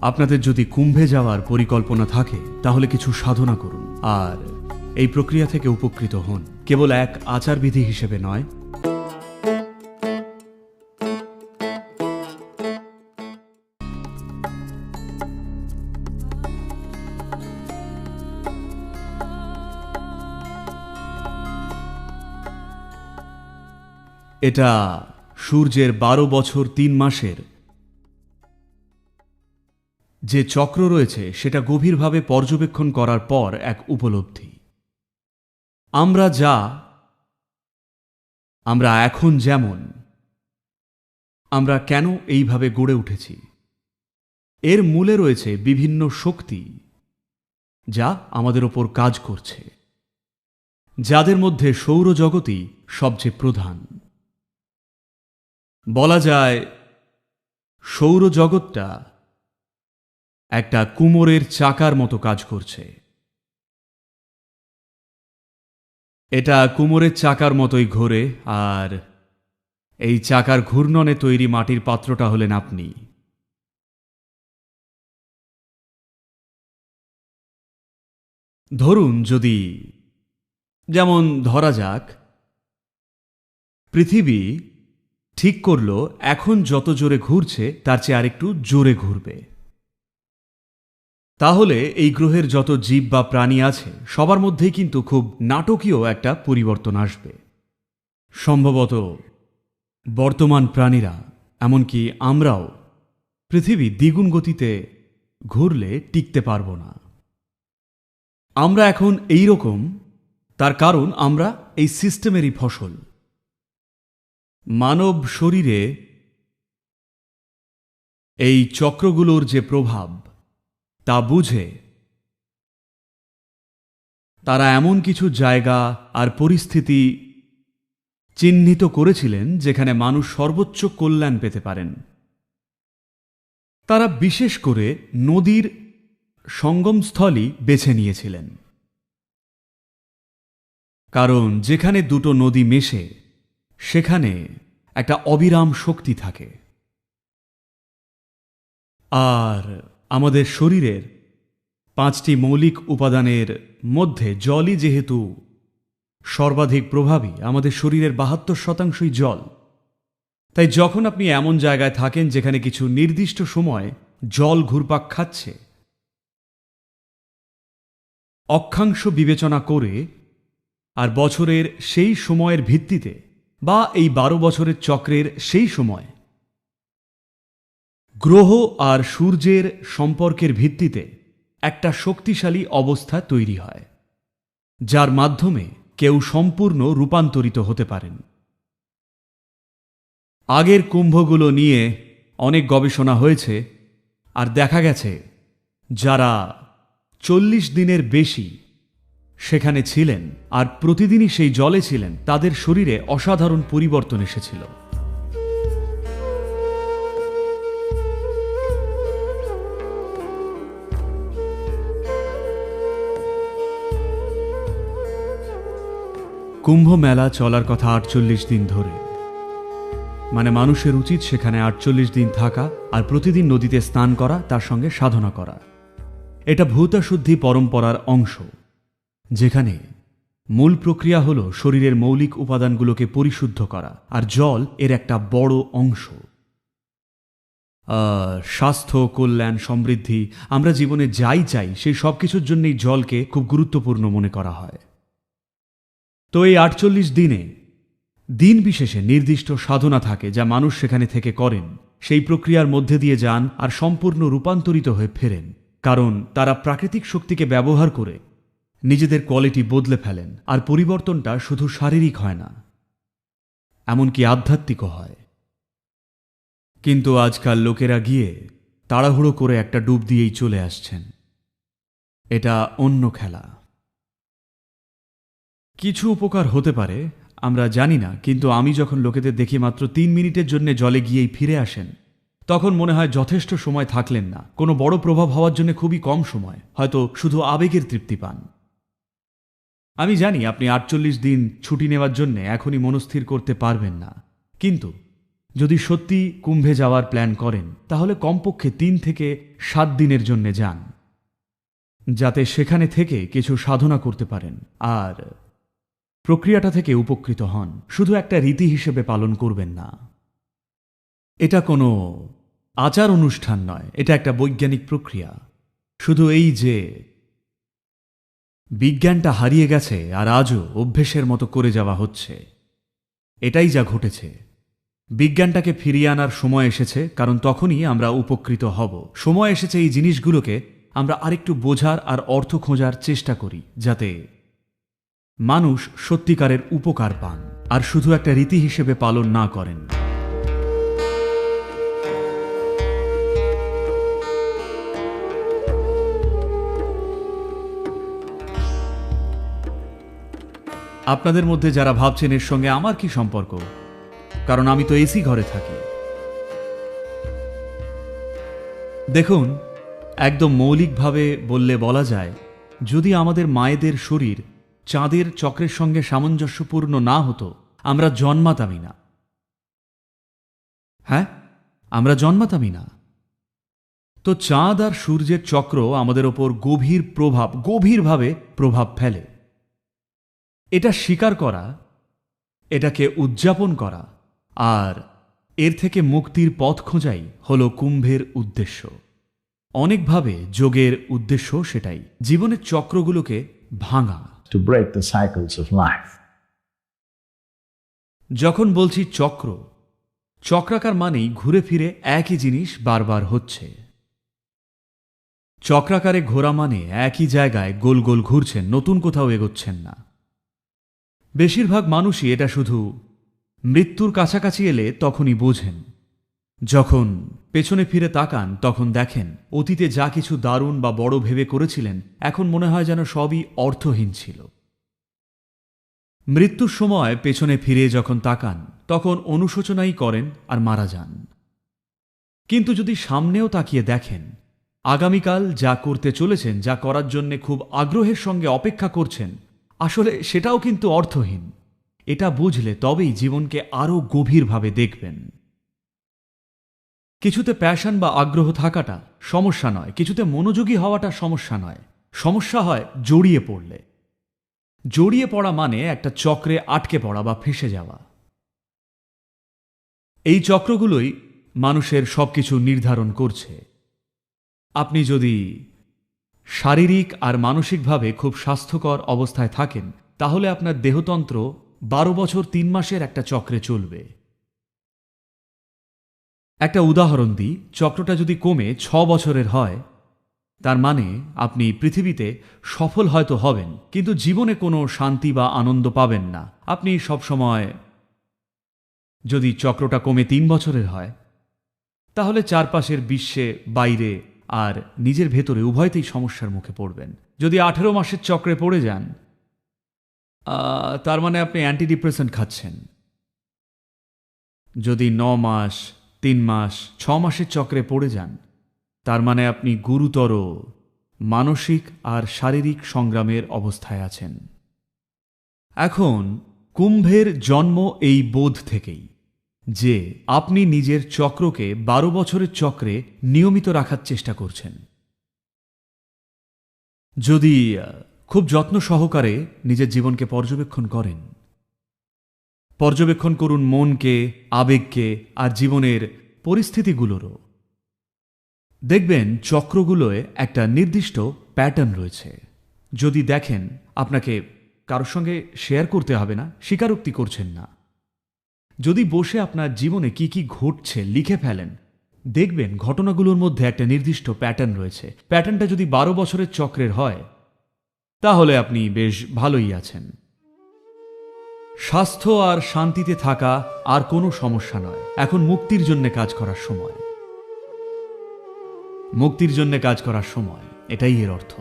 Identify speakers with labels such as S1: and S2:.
S1: আপনাদের যদি কুম্ভে যাওয়ার পরিকল্পনা থাকে, তাহলে কিছু সাধনা করুন। আর এই প্রক্রিয়া থেকে উপকৃত হন। কেবল এক আচারবিধি হিসেবে নয়। এটা সূর্যের বারো বছর তিন মাসের যে চক্র রয়েছে, সেটা গভীরভাবে পর্যবেক্ষণ করার পর এক উপলব্ধি। আমরা যা, আমরা এখন যেমন, আমরা কেন এইভাবে গড়ে উঠেছি? এর মূলে রয়েছে বিভিন্ন শক্তি যা আমাদের ওপর কাজ করছে, যাদের মধ্যে সৌরজগতই সবচেয়ে প্রধান। বলা যায়, সৌরজগৎটা একটা কুমোরের চাকার মতো কাজ করছে। এটা কুমোরের চাকার মতোই ঘোরে আর এই চাকার ঘূর্ণনে তৈরি মাটির পাত্রটা হলেন আপনি। ধরুন যদি, যেমন ধরা যাক, পৃথিবী ঠিক করল, এখন যত জোরে ঘুরছে, তার চেয়ে আরেকটু জোরে ঘুরবে। তাহলে এই গ্রহের যত জীব বা প্রাণী আছে, সবার মধ্যেই কিন্তু খুব নাটকীয় একটা পরিবর্তন আসবে। সম্ভবত বর্তমান প্রাণীরা, এমনকি আমরাও, পৃথিবী দ্বিগুণ গতিতে ঘুরলে টিকতে পারব না। আমরা এখন এই রকম, তার কারণ আমরা এই সিস্টেমেরই ফসল। মানব শরীরে এই চক্রগুলোর যে প্রভাব তা বুঝে। তারা এমন কিছু জায়গা আর পরিস্থিতি চিহ্নিত করেছিলেন যেখানে মানুষ সর্বোচ্চ কল্যাণ পেতে পারেন। তারা বিশেষ করে নদীর সঙ্গমস্থলই বেছে নিয়েছিলেন। কারণ যেখানে দুটো নদী মেশে, সেখানে একটা অবিরাম শক্তি থাকে। আর আমাদের শরীরের পাঁচটি মৌলিক উপাদানের মধ্যে জলই যেহেতু সর্বাধিক প্রভাবী, আমাদের শরীরের বাহাত্তর শতাংশই জল। তাই যখন আপনি এমন জায়গায় থাকেন যেখানে কিছু নির্দিষ্ট সময় জল ঘুরপাক খাচ্ছে, অক্ষাংশ বিবেচনা করে আর বছরের সেই সময়ের ভিত্তিতে বা এই বারো বছরের চক্রের সেই সময় গ্রহ আর সূর্যের সম্পর্কের ভিত্তিতে একটা শক্তিশালী অবস্থা তৈরি হয়, যার মাধ্যমে কেউ সম্পূর্ণ রূপান্তরিত হতে পারেন। আগের কুম্ভগুলো নিয়ে অনেক গবেষণা হয়েছে আর দেখা গেছে যারা চল্লিশ দিনের বেশি সেখানে ছিলেন আর প্রতিদিনই সেই জলে ছিলেন, তাদের শরীরে অসাধারণ পরিবর্তন এসেছিল। কুম্ভ মেলা চলার কথা আটচল্লিশ দিন ধরে। মানে মানুষের উচিত সেখানে আটচল্লিশ দিন থাকা আর প্রতিদিন নদীতে স্নান করা, তার সঙ্গে সাধনা করা। এটা ভূতাশুদ্ধি পরম্পরার অংশ। যেখানে মূল প্রক্রিয়া হল শরীরের মৌলিক উপাদানগুলোকে পরিশুদ্ধ করা আর জল এর একটা বড় অংশ। স্বাস্থ্য, কল্যাণ, সমৃদ্ধি, আমরা জীবনে যাই চাই, সেই সব কিছুর জন্যই জলকে খুব গুরুত্বপূর্ণ মনে করা হয়। তো এই আটচল্লিশ দিনে দিন বিশেষে নির্দিষ্ট সাধনা থাকে যা মানুষ সেখানে থেকে করেন। সেই প্রক্রিয়ার মধ্যে দিয়ে যান আর সম্পূর্ণ রূপান্তরিত হয়ে ফেরেন, কারণ তারা প্রাকৃতিক শক্তিকে ব্যবহার করে নিজেদের কোয়ালিটি বদলে ফেলেন আর পরিবর্তনটা শুধু শারীরিক হয় না, এমনকি আধ্যাত্মিকও হয়। কিন্তু আজকাল লোকেরা গিয়ে তাড়াহুড়ো করে একটা ডুব দিয়েই চলে আসছেন। এটা অন্য খেলা। কিছু উপকার হতে পারে, আমরা জানি না, কিন্তু আমি যখন লোকেদের দেখি মাত্র তিন মিনিটের জন্য জলে গিয়েই ফিরে আসেন, তখন মনে হয় যথেষ্ট সময় থাকলেন না। কোনো বড় প্রভাব হওয়ার জন্য খুবই কম সময়, হয়তো শুধু আবেগের তৃপ্তি পান। আমি জানি আপনি আটচল্লিশ দিন ছুটি নেওয়ার জন্য এখনই মনস্থির করতে পারবেন না। কিন্তু, যদি সত্যি কুম্ভে যাওয়ার প্ল্যান করেন, তাহলে কমপক্ষে তিন থেকে সাত দিনের জন্য যান, যাতে সেখানে থেকে কিছু সাধনা করতে পারেন। আর প্রক্রিয়াটা থেকে উপকৃত হন। শুধু একটা রীতি হিসেবে পালন করবেন না। এটা কোনো আচার অনুষ্ঠান নয়, এটা একটা বৈজ্ঞানিক প্রক্রিয়া। শুধু এই যে বিজ্ঞানটা হারিয়ে গেছে আর আজও অভ্যেসের মতো করে যাওয়া হচ্ছে, এটাই যা ঘটেছে। বিজ্ঞানটাকে ফিরিয়ে আনার সময় এসেছে, কারণ তখনই আমরা উপকৃত হব। সময় এসেছে এই জিনিসগুলোকে আমরা আরেকটু বোঝার আর অর্থ খোঁজার চেষ্টা করি, যাতে মানুষ সত্যিকারের উপকার পান, আর শুধু একটা রীতি হিসেবে পালন না করেন। আপনাদের মধ্যে যারা ভাবছেন এর সঙ্গে আমার কি সম্পর্ক, কারণ আমি তো এসি ঘরে থাকি। দেখুন, একদম মৌলিকভাবে বললে বলা যায়, যদি আমাদের মায়েদের শরীর চাঁদের চক্রের সঙ্গে সামঞ্জস্যপূর্ণ না হতো, আমরা জন্মাতামই না। হ্যাঁ? আমরা জন্মাতামই না। তো চাঁদ আর সূর্যের চক্র আমাদের ওপর গভীর প্রভাব, গভীরভাবে প্রভাব ফেলে। এটা স্বীকার করা, এটাকে উদযাপন করা, আর এর থেকে মুক্তির পথ খোঁজাই হল কুম্ভের উদ্দেশ্য। অনেকভাবে যোগের উদ্দেশ্য সেটাই। জীবনের চক্রগুলোকে ভাঙা।
S2: To break the cycles of life.
S1: যখন বলছি চক্র, চক্রাকার মানেই ঘুরে ফিরে একই জিনিস বারবার হচ্ছে। চক্রাকারে ঘোরা মানে একই জায়গায় গোল গোল ঘুরছেন, নতুন কোথাও এগোচ্ছেন না। বেশিরভাগ মানুষই এটা শুধু মৃত্যুর কাছাকাছি এলে তখনই বোঝেন। যখন পেছনে ফিরে তাকান, তখন দেখেন অতীতে যা কিছু দারুণ বা বড় ভেবে করেছিলেন, এখন মনে হয় যেন সবই অর্থহীন ছিল। মৃত্যুর সময় পেছনে ফিরে যখন তাকান, তখন অনুশোচনাই করেন আর মারা যান। কিন্তু যদি সামনেও তাকিয়ে দেখেন, আগামীকাল যা করতে চলেছেন, যা করার জন্যে খুব আগ্রহের সঙ্গে অপেক্ষা করছেন, আসলে সেটাও কিন্তু অর্থহীন। এটা বুঝলে তবেই জীবনকে আরও গভীরভাবে দেখবেন। কিছুতে প্যাশন বা আগ্রহ থাকাটা সমস্যা নয়, কিছুতে মনোযোগী হওয়াটা সমস্যা নয়। সমস্যা হয় জড়িয়ে পড়লে। জড়িয়ে পড়া মানে একটা চক্রে আটকে পড়া বা ফেসে যাওয়া। এই চক্রগুলোই মানুষের সবকিছু নির্ধারণ করছে। আপনি যদি শারীরিক আর মানসিকভাবে খুব স্বাস্থ্যকর অবস্থায় থাকেন, তাহলে আপনার দেহতন্ত্র বারো বছর তিন মাসের একটা চক্রে চলবে। একটা উদাহরণ দিই, চক্রটা যদি কমে ছ বছরের হয়, তার মানে আপনি পৃথিবীতে সফল হয়তো হবেন, কিন্তু জীবনে কোনো শান্তি বা আনন্দ পাবেন না। আপনি সবসময় যদি চক্রটা কমে তিন বছরের হয়, তাহলে চারপাশের বিশ্বে বাইরে আর নিজের ভেতরে উভয়তেই সমস্যার মুখে পড়বেন। যদি আঠেরো মাসের চক্রে পড়ে যান তার মানে আপনি অ্যান্টিডিপ্রেসেন্ট খাচ্ছেন। যদি ন মাস তিন মাস, ছ মাসের চক্রে পড়ে যান। তার মানে আপনি গুরুতর মানসিক আর শারীরিক সংগ্রামের অবস্থায় আছেন। এখন, কুম্ভের জন্ম এই বোধ থেকেই, যে আপনি নিজের চক্রকে বারো বছরের চক্রে নিয়মিত রাখার চেষ্টা করছেন। যদি খুব যত্ন সহকারে নিজের জীবনকে পর্যবেক্ষণ করেন পর্যবেক্ষণ করুন মনকে, আবেগকে আর জীবনের পরিস্থিতিগুলোরও। দেখবেন চক্রগুলোয় একটা নির্দিষ্ট প্যাটার্ন রয়েছে। যদি দেখেন, আপনাকে কারোর সঙ্গে শেয়ার করতে হবে না, স্বীকারোক্তি করছেন না। যদি বসে আপনার জীবনে কি কি ঘটছে লিখে ফেলেন, দেখবেন ঘটনাগুলোর মধ্যে একটা নির্দিষ্ট প্যাটার্ন রয়েছে। প্যাটার্নটা যদি বারো বছরের চক্রের হয়, তাহলে আপনি বেশ ভালোই আছেন। স্বাস্থ্য আর শান্তিতে থাকা আর কোনো সমস্যা নয়। এখন মুক্তির জন্য কাজ করার সময়। মুক্তির জন্য কাজ করার সময়। এটাই এর অর্থ।